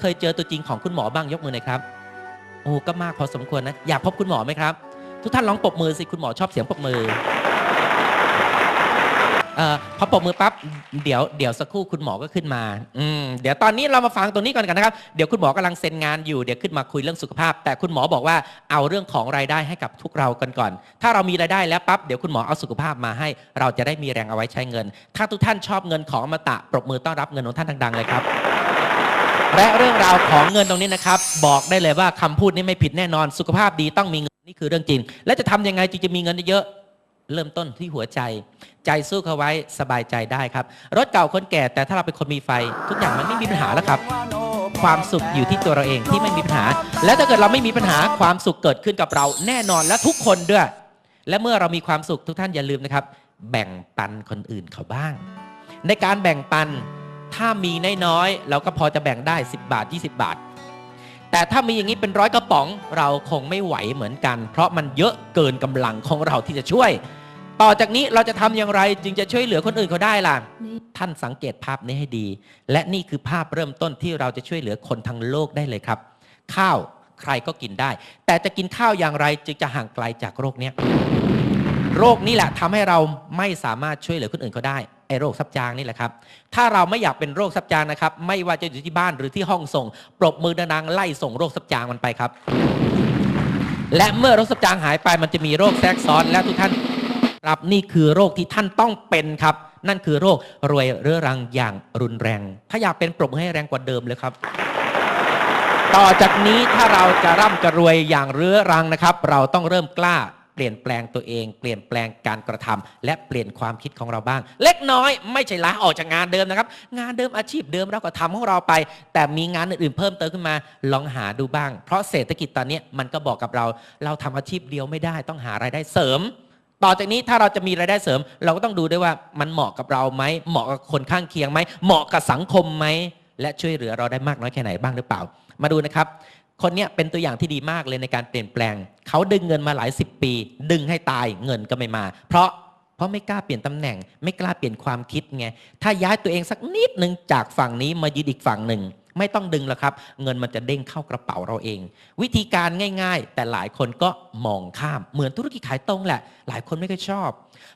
เคยเจอตัวจริงของคุณหมอบ้างยกมือหน่อยครับโอ้ก็มากพอสมควรนะ อยากพบคุณหมอไหมครับ ทุกท่านลองปรบมือสิคุณหมอชอบเสียงปรบมือเอ่อพอปรบมือปั๊บเดี๋ยวเดี๋ยวสักครู่คุณหมอก็ขึ้นมาอืมเดี๋ยวตอนนี้เรามาฟังตรงนี้ก่อนกันนะครับ เดี๋ยวคุณหมอกำลังเซ็นงานอยู่เดี๋ยวขึ้นมาคุยเรื่องสุขภาพ แต่คุณหมอบอกว่าเอาเรื่องของรายได้ให้กับทุกเรากันก่อน ถ้าเรามีรายได้แล้วปั๊บเดี๋ยวคุณหมอเอาสุขภาพมาให้ เราจะได้มีแรงเอาไว้ใช้เงิน ถ้าทุกท่านชอบเงินของอมตะปรบมือต้อนรับเงินของท่านดังๆเลยครับ และเรื่องราวของเงินตรงนี้นะครับ บอกได้เลยว่าคำพูดนี้ไม่ผิดแน่นอนสุขภาพดีต้องมีเงินนี่คือเรื่องจริง และจะทำยังไงจึงจะมีเงินเยอะเริ่มต้นที่หัวใจ ใจสู้เขาไว้สบายใจได้ครับ รถเก่าคนแก่แต่ถ้าเราเป็นคนมีไฟ ทุกอย่างมันไม่มีปัญหาแล้วครับ ความสุขอยู่ที่ตัวเราเองที่ไม่มีปัญหา และถ้าเกิดเราไม่มีปัญหาความสุขเกิดขึ้นกับเราแน่นอนและทุกคนด้วย และเมื่อเรามีความสุขทุกท่านอย่าลืมนะครับ แบ่งปันคนอื่นเขาบ้าง ในการแบ่งปัน ถ้ามีน้อยๆเราก็พอจะแบ่งได้ 10 บาท 20 บาท แต่ถ้ามีอย่างนี้เป็นร้อยกระป๋อง เราคงไม่ไหวเหมือนกัน เพราะมันเยอะเกินกำลังของเราที่จะช่วย ต่อจากนี้เราจะทำอย่างไรจึงจะช่วยเหลือคนอื่นเขาได้ล่ะ ท่านสังเกตภาพนี้ให้ดี และนี่คือภาพเริ่มต้นที่เราจะช่วยเหลือคนทั้งโลกได้เลยครับ ข้าวใครก็กินได้ แต่จะกินข้าวอย่างไรจึงจะห่างไกลจากโรคนี้โรคนี้แหละทำให้เราไม่สามารถช่วยเหลือคนอื่นเขาได้ ไอโรคซับจางนี่แหละครับ ถ้าเราไม่อยากเป็นโรคซับจางนะครับ ไม่ว่าจะอยู่ที่บ้านหรือที่ห้องส่ง ปรบมือดังๆไล่ส่งโรคซับจางมันไปครับ และเมื่อโรคซับจางหายไปมันจะมีโรคแทรกซ้อนและทุกท่านครับนี่คือโรคที่ท่านต้องเป็นครับ นั่นคือโรครวยเรื้อรังอย่างรุนแรง ถ้าอยากเป็นปรบมือให้แรงกว่าเดิมเลยครับ ต่อจากนี้ถ้าเราจะร่ำจะรวยอย่างเรื้อรังนะครับ เราต้องเริ่มกล้า ปลี่ยนแปลงตัวเอง เปลี่ยนแปลงการกระทำและเปลี่ยนความคิดของเราบ้าง เล็กน้อยไม่ใช่ลาออกจากงานเดิมนะครับ งานเดิมอาชีพเดิมเราก็ทำของเราไป แต่มีงานอื่นๆเพิ่มเติมขึ้นมา ลองหาดูบ้าง เพราะเศรษฐกิจตอนนี้มันก็บอกกับเรา เราทำอาชีพเดียวไม่ได้ ต้องหารายได้เสริม ต่อจากนี้ถ้าเราจะมีรายได้เสริม เราก็ต้องดูด้วยว่ามันเหมาะกับเราไหมเหมาะกับคนข้างเคียงไหมเหมาะกับสังคมไหมและช่วยเหลือเราได้มากน้อยแค่ไหนบ้างหรือเปล่า มาดูนะครับ คนเนี้ยเป็นตัวอย่างที่ดีมากเลยในการเปลี่ยนแปลง เขาดึงเงินมาหลายสิบปี ดึงให้ตายเงินก็ไม่มา เพราะเพราะไม่กล้าเปลี่ยนตำแหน่ง ไม่กล้าเปลี่ยนความคิดไงถ้าย้ายตัวเองสักนิดหนึ่งจากฝั่งนี้มายืนอีกฝั่งหนึ่งไม่ต้องดึงแล้วครับ เงินมันจะเด้งเข้ากระเป๋าเราเอง วิธีการง่าย ๆ แต่หลายคนก็มองข้ามเหมือนธุรกิจขายตรงแหละ หลายคนไม่ค่อยชอบ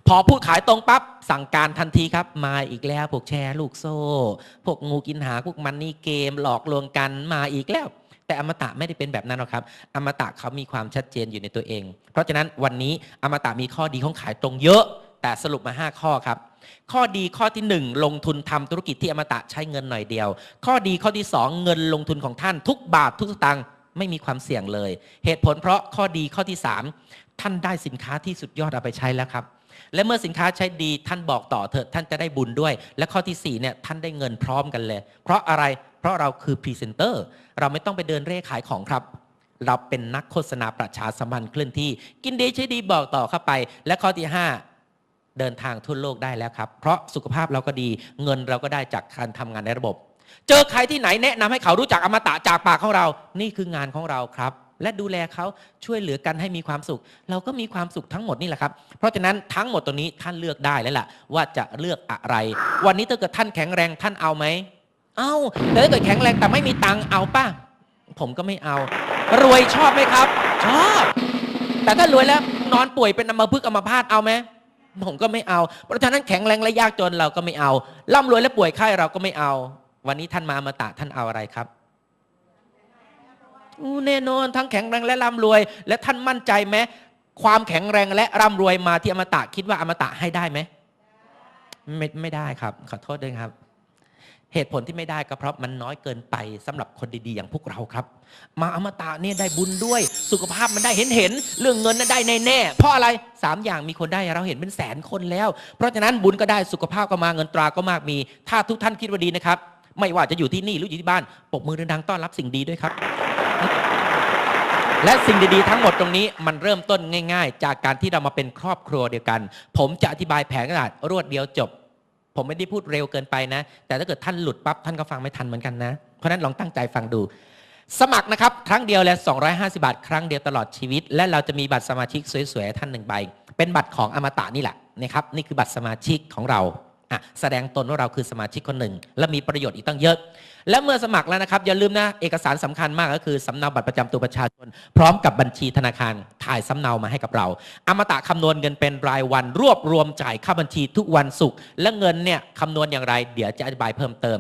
พอพูดขายตรงปั๊บสั่งการทันทีครับ มาอีกแล้วพวกแชร์ลูกโซ่ พวกงูกินหาพวกมันนี่เกมหลอกลวงกันมาอีกแล้ว แต่อมตะไม่ได้เป็นแบบนั้นหรอกครับ อมตะเขามีความชัดเจนอยู่ในตัวเอง เพราะฉะนั้นวันนี้อมตะมีข้อดีของขายตรงเยอะ แต่สรุปมา 5 ข้อครับ ข้อดีข้อที่ 1 ลงทุนทำธุรกิจที่อมตะใช้เงินหน่อยเดียว ข้อดีข้อที่ 2 เงินลงทุนของท่านทุกบาททุกสตางค์ไม่มีความเสี่ยงเลย เหตุผลเพราะข้อดีข้อที่ 3 ท่านได้สินค้าที่สุดยอดเอาไปใช้แล้วครับและเมื่อสินค้าใช้ดีท่านบอกต่อเถอะท่านจะได้บุญด้วย และข้อที่4เนี่ยท่านได้เงินพร้อมกันเลย เพราะอะไร เพราะเราคือพรีเซนเตอร์เราไม่ต้องไปเดินเร่ขายของครับ เราเป็นนักโฆษณาประชาสัมพันธ์เคลื่อนที่ กินดีใช้ดีบอกต่อเข้าไป และข้อที่ 5 เดินทางทั่วโลกได้แล้วครับ เพราะสุขภาพเราก็ดีเงินเราก็ได้จากการทำงานในระบบ เจอใครที่ไหนแนะนำให้เขารู้จักอมตะจากปากของเรา นี่คืองานของเราครับและดูแลเขาช่วยเหลือกันให้มีความสุข เราก็มีความสุขทั้งหมดนี่แหละครับ เพราะฉะนั้นทั้งหมดตรงนี้ท่านเลือกได้แล้วล่ะ ว่าจะเลือกอะไร วันนี้ถ้าเกิดท่านแข็งแรงท่านเอาไหม เอาแต่ถ้าเกิดแข็งแรงแต่ไม่มีตังค์เอาป่ะ ผมก็ไม่เอา รวยชอบไหมครับ ชอบ แต่ถ้ารวยแล้วนอนป่วยเป็นอัมพฤกษ์อัมพาตเอาไหมผมก็ไม่เอา เพราะฉะนั้นแข็งแรงและยากจนเราก็ไม่เอาร่ำรวยและป่วยไข้เราก็ไม่เอา วันนี้ท่านมาอมาตะท่านเอาอะไรครับแน่นอนทั้งแข็งแรงและร่ำรวย และท่านมั่นใจไหมความแข็งแรงและร่ำรวยมาที่อมตะคิดว่าอมตะให้ได้ไหมไม่ไม่ได้ครับ ขอโทษด้วยครับ เหตุผลที่ไม่ได้ก็เพราะมันน้อยเกินไปสำหรับคนดีๆ อย่างพวกเราครับ มาอมตะเนี่ยได้บุญด้วย สุขภาพมันได้เห็นเห็นเรื่องเงินนั้นได้แน่ๆเพราะอะไรสามอย่างมีคนได้เราเห็นเป็นแสนคนแล้ว เพราะฉะนั้นบุญก็ได้สุขภาพก็มาเงินตราก็มากมี ถ้าทุกท่านคิดว่าดีนะครับ ไม่ว่าจะอยู่ที่นี่หรืออยู่ที่บ้านปรบมือดังๆต้อนรับสิ่งดีด้วยครับ และสิ่งดีๆทั้งหมดตรงนี้มันเริ่มต้นง่าย ๆ จากการที่เรามาเป็นครอบครัวเดียวกัน ผมจะอธิบายแผนกระดาษรวดเดียวจบ ผมไม่ได้พูดเร็วเกินไปนะ แต่ถ้าเกิดท่านหลุดปั๊บท่านก็ฟังไม่ทันเหมือนกันนะ เพราะฉะนั้นลองตั้งใจฟังดู สมัครนะครับ ครั้งเดียวและ250 บาท ครั้งเดียวตลอดชีวิต และเราจะมีบัตรสมาชิกสวยๆท่านหนึ่งใบ เป็นบัตรของอมตะนี่แหละนะครับนี่คือบัตรสมาชิกของเรา อะแสดงตนว่าเราคือสมาชิกคนหนึ่ง และมีประโยชน์อีกตั้งเยอะ และเมื่อสมัครแล้วนะครับ อย่าลืมนะเอกสารสำคัญมากก็คือสำเนาบัตรประจำตัวประชาชน พร้อมกับบัญชีธนาคารถ่ายสำเนามาให้กับเรา อมตะคำนวณเงินเป็นรายวัน รวบรวมจ่ายค่าบัญชีทุกวันศุกร์และเงินเนี่ยคำนวณอย่างไร เดี๋ยวจะอธิบายเพิ่มเติม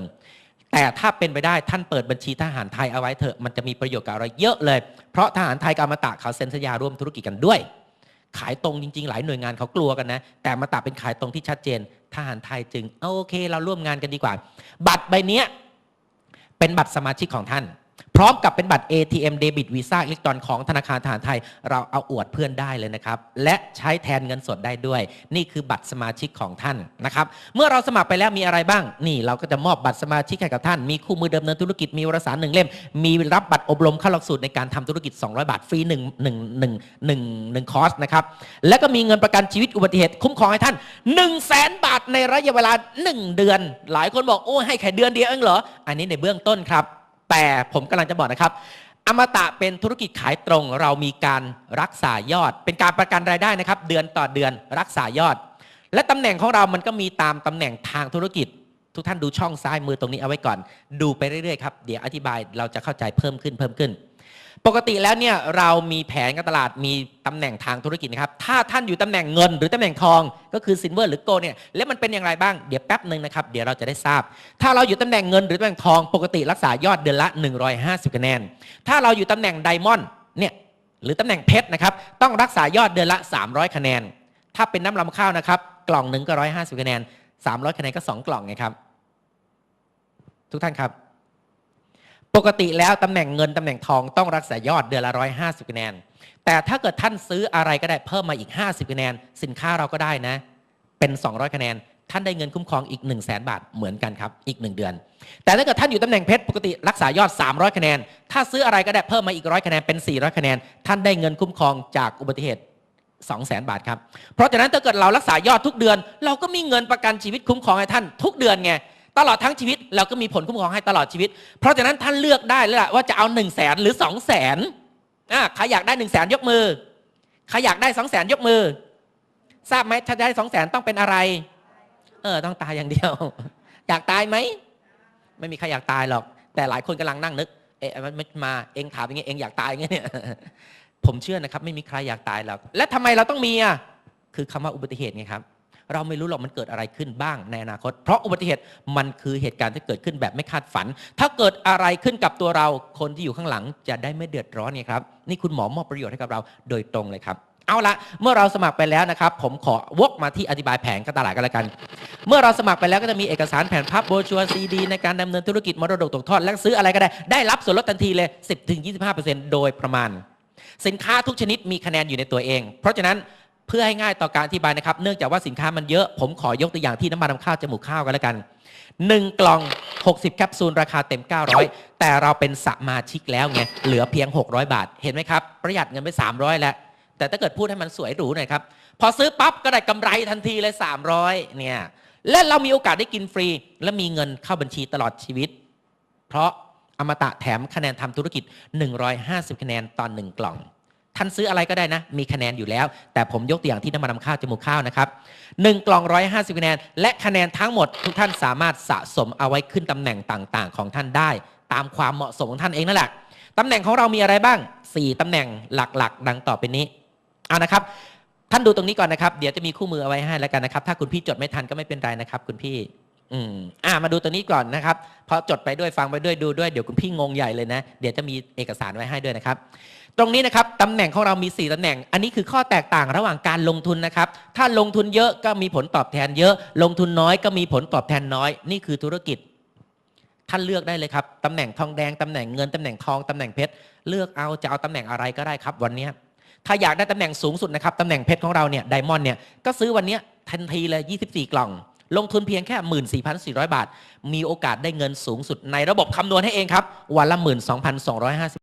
แต่ถ้าเป็นไปได้ท่านเปิดบัญชีทหารไทยเอาไว้เถอะมันจะมีประโยชน์กับเราเยอะเลย เพราะทหารไทยกับอมตะเขาเซ็นสัญญาร่วมธุรกิจกันด้วย ขายตรงจริง ๆ หลายหน่วยงานเขากลัวกันนะ แต่มาตะเป็นขายตรงที่ชัดเจน ทหารไทยจึงเอโอเค เราร่วมงานกันดีกว่า บัตรใบนี้เป็นบัตรสมาชิกของท่าน พร้อมกับเป็นบัตร ATM เดบิตวีซ่าอิเล็กตรอนของธนาคารทหารไทย เราเอาอวดเพื่อนได้เลยนะครับ และใช้แทนเงินสดได้ด้วย นี่คือบัตรสมาชิกของท่านนะครับ เมื่อเราสมัครไปแล้วมีอะไรบ้าง นี่เราก็จะมอบบัตรสมาชิกให้กับท่าน มีคู่มือดำเนินธุรกิจ มีวารสารหนึ่งเล่ม มีรับบัตรอบรมเข้าหลักสูตรในการทำธุรกิจ 200 บาทฟรีหนึ่งหนึ่งหนึ่งหนึ่งคอร์สนะครับ แล้วก็มีเงินประกันชีวิตอุบัติเหตุคุ้มครองให้ท่าน 1 0 0 0 0แสนบาทในระยะเวลา 1 เดือน หลายคนบอกโอ้ให้แค่เดือนเดียวเองเหรอ อันนี้ในเบื้องต้นครับ แต่ผมกำลังจะบอกนะครับ อมตะเป็นธุรกิจขายตรง เรามีการรักษายอด เป็นการประกันรายได้นะครับ เดือนต่อเดือนรักษายอด และตำแหน่งของเรามันก็มีตามตำแหน่งทางธุรกิจ ทุกท่านดูช่องซ้ายมือตรงนี้เอาไว้ก่อน ดูไปเรื่อยๆครับเดี๋ยวอธิบายเราจะเข้าใจเพิ่มขึ้นเพิ่มขึ้น ปกติแล้วเนี่ยเรามีแผนการตลาดมีตำแหน่งทางธุรกิจนะครับถ้าท่านอยู่ตำแหน่งเงิน หรือตำแหน่งทองก็คือซินเวอร์หรือโกเนี่ยแล้วมันเป็นอย่างไรบ้างเดี๋ยวแป๊บหนึ่งนะครับเดี๋ยวเราจะได้ทราบ ถ้าเราอยู่ตำแหน่งเงินหรือตำแหน่งทอง ปกติรักษายอดเดือนละ 150คะแนน ถ้าเราอยู่ตำแหน่งไดมอนด์เนี่ยหรือตำแหน่งเพชรนะครับต้องรักษายอดเดือนละ 300 คะแนน ถ้าเป็นน้ำลำข้าวนะครับกล่องหนึ่งก็150คะแนน300คะแนนก็ 2 กล่องไงครับทุกท่านครับ ปกติแล้วตำแหน่งเงินตำแหน่งทองต้องรักษายอดเดือนละ150คะแนน แต่ถ้าเกิดท่านซื้ออะไรก็ได้เพิ่มมาอีก 50คะแนน สินค้าเราก็ได้นะ เป็น 200คะแนน ท่านได้เงินคุ้มครองอีก 1 0 0 0 0แบาทเหมือนกันครับอีก 1 เดือน แต่ถ้าเกิดท่านอยู่ตำแหน่งเพชรปกติรักษายอด 300คะแนน ถ้าซื้ออะไรก็ได้เพิ่มมาอีกร้อยคะแนนเป็น 400คะแนน ท่านได้เงินคุ้มครองจากอุบัติเหตุ2 0 0 0 0 0บาทครับ เพราะฉะนั้นถ้าเกิดเรารักษายอดทุกเดือน เราก็มีเงินประกันชีวิตคุ้มครองให้ท่านทุกเดือนไง ตลอดทั้งชีวิตเราก็มีผลคุ้มครองให้ตลอดชีวิต เพราะฉะนั้นท่านเลือกได้แล้วล่ะว่าจะเอา1นึ่งแสนหรือ2องแสนอ่าใครอยากได้1นึ่งแสนยกมือใครอยากได้2องแสนยกมือ ทราบไหมถ้าได้สองแสนต้องเป็นอะไร เออต้องตายอย่างเดียว อยากตายไหมไม่มีใครอยากตายหรอก แต่หลายคนกำลังนั่งนึกเอ๊ะมันมาเองถามอย่างเงี้ยเองอยากตายอย่างเงี้ยเนี่ยผมเชื่อนะครับ ไม่มีใครอยากตายหรอกและทำไมเราต้องมีอะคือคำว่าอุบัติเหตุไงครับ เราไม่รู้หรอกมันเกิดอะไรขึ้นบ้างในอนาคต เพราะอุบัติเหตุมันคือเหตุการณ์ที่เกิดขึ้นแบบไม่คาดฝัน ถ้าเกิดอะไรขึ้นกับตัวเราคนที่อยู่ข้างหลังจะได้ไม่เดือดร้อนไงครับนี่คุณหมอมอบประโยชน์ให้กับเราโดยตรงเลยครับเอาละเมื่อเราสมัครไปแล้วนะครับ ผมขอวกมาที่อธิบายแผนการตลาดกันล้วกัน เมื่อเราสมัครไปแล้วก็จะมีเอกสารแผนภาพโบชัวร์ซีดี ในการดำเนินธุรกิจมรดกตกทอด และซื้ออะไรก็ได้ ได้รับส่วนลดทันทีเลย 10-25%โดยประมาณ สินค้าทุกชนิดมีคะแนนอยู่ในตัวเอง เพราะฉะนั้น พื่อให้ง่ายต่อการอธิบายนะครับ เนื่องจากว่าสินค้ามันเยอะผมขอยกตัวอย่างที่น้ำมันนำข้าวจมูกข้าวกันแล้วกัน 1 กล่อง 60 แคปซูล ราคาเต็ม 900 แต่เราเป็นสมาชิกแล้วไงเหลือเพียง 600 บาท เห็นไหมครับ ประหยัดเงินไป 300 แล้ว แต่ถ้าเกิดพูดให้มันสวยหรูหน่อยครับ พอซื้อปั๊บก็ได้กำไรทันทีเลย 300 เนี่ยและเรามีโอกาสได้กินฟรี และมีเงินเข้าบัญชีตลอดชีวิต เพราะอมตะแถมคะแนนทำธุรกิจ 150 คะแนนตอนหนึ่งกล่อง ท่านซื้ออะไรก็ได้นะ มีคะแนนอยู่แล้ว แต่ผมยกตัวอย่างที่น้ำมันนำข้าวจมูกข้าวนะครับหนึ่งกล่อง 150 คะแนน และคะแนนทั้งหมดทุกท่านสามารถสะสมเอาไว้ขึ้นตำแหน่งต่างๆ ของท่านได้ ตามความเหมาะสมของท่านเองนั่นแหละตำแหน่งของเรามีอะไรบ้าง 4ตำแหน่งหลักๆ ดังต่อไปนี้เอานะครับ ท่านดูตรงนี้ก่อนนะครับ เดี๋ยวจะมีคู่มือเอาไว้ให้แล้วกันนะครับ ถ้าคุณพี่จดไม่ทันก็ไม่เป็นไรนะครับ คุณพี่ อืมอ่ามาดูตัวนี้ก่อนนะครับเพราะจดไปด้วยฟังไปด้วยดูด้วยเดี๋ยวคุณพี่งงใหญ่เลยนะ เดี๋ยวจะมีเอกสารไว้ให้ด้วยนะครับ ตรงนี้นะครับตำแหน่งของเรามี 4ตำแหน่ง อันนี้คือข้อแตกต่างระหว่างการลงทุนนะครับ ถ้าลงทุนเยอะก็มีผลตอบแทนเยอะ ลงทุนน้อยก็มีผลตอบแทนน้อย นี่คือธุรกิจ ท่านเลือกได้เลยครับตำแหน่งทองแดงตำแหน่งเงินตำแหน่งทองตำแหน่งเพชรเลือกเอาจะเอาตำแหน่งอะไรก็ได้ครับ วันนี้ถ้าอยากได้ตำแหน่งสูงสุดนะครับตำแหน่งเพชรของเราเนี่ยไดมอนด์เนี่ยก็ซื้อวันนี้ทันทีเลย 24 กล่อง ลงทุนเพียงแค่ 14,400 บาท มีโอกาสได้เงินสูงสุดในระบบคำนวณให้เองครับ วันละ 12,250